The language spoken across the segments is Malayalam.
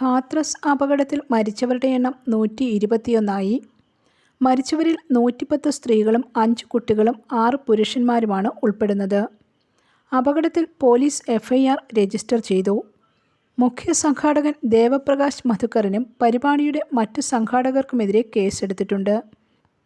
ഹാത്രസ് അപകടത്തിൽ മരിച്ചവരുടെ എണ്ണം നൂറ്റി ഇരുപത്തിയൊന്നായി മരിച്ചവരിൽ നൂറ്റിപ്പത്ത് സ്ത്രീകളും അഞ്ച് കുട്ടികളും ആറ് പുരുഷന്മാരുമാണ് ഉൾപ്പെടുന്നത്. അപകടത്തിൽ പോലീസ് എഫ്ഐആർ രജിസ്റ്റർ ചെയ്തു. മുഖ്യ സംഘാടകൻ ദേവപ്രകാശ് മധുക്കറിനും പരിപാടിയുടെ മറ്റ് സംഘാടകർക്കുമെതിരെ കേസെടുത്തിട്ടുണ്ട്.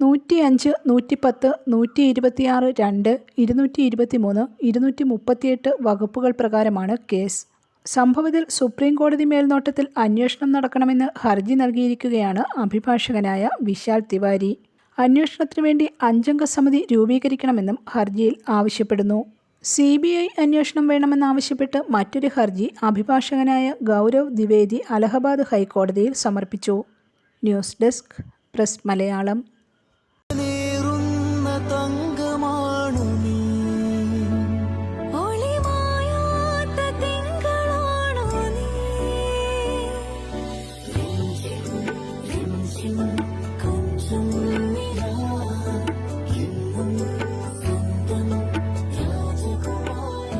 നൂറ്റിയഞ്ച് നൂറ്റിപ്പത്ത് നൂറ്റി ഇരുപത്തിയാറ് രണ്ട് ഇരുന്നൂറ്റി ഇരുപത്തിമൂന്ന് ഇരുന്നൂറ്റി മുപ്പത്തിയെട്ട് വകുപ്പുകൾ പ്രകാരമാണ് കേസ്. സംഭവത്തിൽ സുപ്രീം കോടതി മേൽനോട്ടത്തിൽ അന്വേഷണം നടക്കണമെന്ന് ഹർജി നൽകിയിരിക്കുകയാണ് അഭിഭാഷകനായ വിശാൽ തിവാരി. അന്വേഷണത്തിനു വേണ്ടി അഞ്ചംഗ സമിതി രൂപീകരിക്കണമെന്നും ഹർജിയിൽ ആവശ്യപ്പെടുന്നു. സി ബി ഐ അന്വേഷണം വേണമെന്നാവശ്യപ്പെട്ട് മറ്റൊരു ഹർജി അഭിഭാഷകനായ ഗൗരവ് ദ്വിവേദി അലഹബാദ് ഹൈക്കോടതിയിൽ സമർപ്പിച്ചു. News desk press Malayalam.